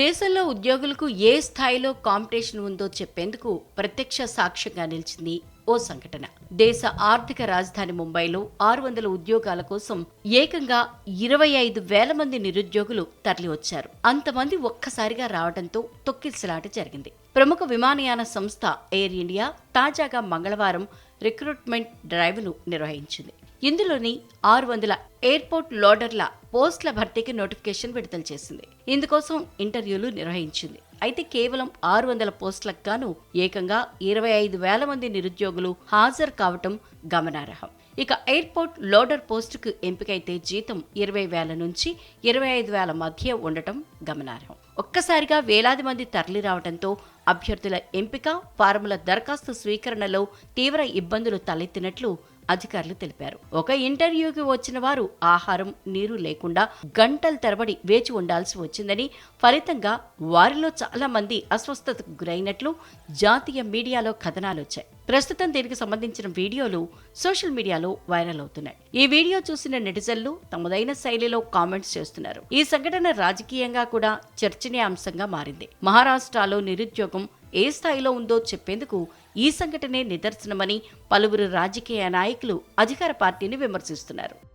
దేశంలో ఉద్యోగులకు ఏ స్థాయిలో కాంపిటీషన్ ఉందో చెప్పేందుకు ప్రత్యక్ష సాక్ష్యంగా నిలిచింది ఓ సంఘటన. దేశ ఆర్థిక రాజధాని ముంబైలో ఆరు వందల ఉద్యోగాల కోసం ఏకంగా ఇరవై ఐదు వేల మంది నిరుద్యోగులు తరలివచ్చారు. అంతమంది ఒక్కసారిగా రావడంతో తొక్కిసలాట జరిగింది. ప్రముఖ విమానయాన సంస్థ ఎయిర్ ఇండియా తాజాగా మంగళవారం రిక్రూట్మెంట్ డ్రైవ్ను నిర్వహించింది. ఇందులోని ఆరు వందల ఎయిర్పోర్ట్ లోడర్ల పోస్టుల భర్తీకి నోటిఫికేషన్ విడుదల చేసింది. ఇందుకోసం ఇంటర్వ్యూలు నిర్వహించింది. అయితే కేవలం ఆరు వందల పోస్టులకు గాను ఏకంగా ఇరవై ఐదు వేల మంది నిరుద్యోగులు హాజరు కావటం గమనార్హం. ఇక ఎయిర్పోర్ట్ లోడర్ పోస్టుకు ఎంపికైతే జీతం ఇరవై వేల నుంచి ఇరవై ఐదు వేల మధ్య ఉండటం గమనార్హం. ఒక్కసారిగా వేలాది మంది తరలి రావడంతో అభ్యర్థుల ఎంపిక ఫారముల దరఖాస్తు స్వీకరణలో తీవ్ర ఇబ్బందులు తలెత్తినట్లు అధికారులు తెలిపారు. ఒక ఇంటర్వ్యూకి వచ్చిన వారు ఆహారం నీరు లేకుండా గంటల తరబడి వేచి ఉండాల్సి వచ్చిందని ఫలితంగా వారిలో చాలా మంది అస్వస్థతకు గురైనట్లు జాతీయ మీడియాలో కథనాలు వచ్చాయి. ప్రస్తుతం దీనికి సంబంధించిన వీడియోలు సోషల్ మీడియాలో వైరల్ అవుతున్నాయి. ఈ వీడియో చూసిన నెటిజన్లు తమదైన శైలిలో కామెంట్స్ చేస్తున్నారు. ఈ సంఘటన రాజకీయంగా కూడా చర్చనీయాంశంగా మారింది. మహారాష్ట్రలో నిరుద్యోగం ఏ స్థాయిలో ఉందో చెప్పేందుకు ఈ సంఘటనే నిదర్శనమని పలువురు రాజకీయ నాయకులు అధికార పార్టీని విమర్శిస్తున్నారు.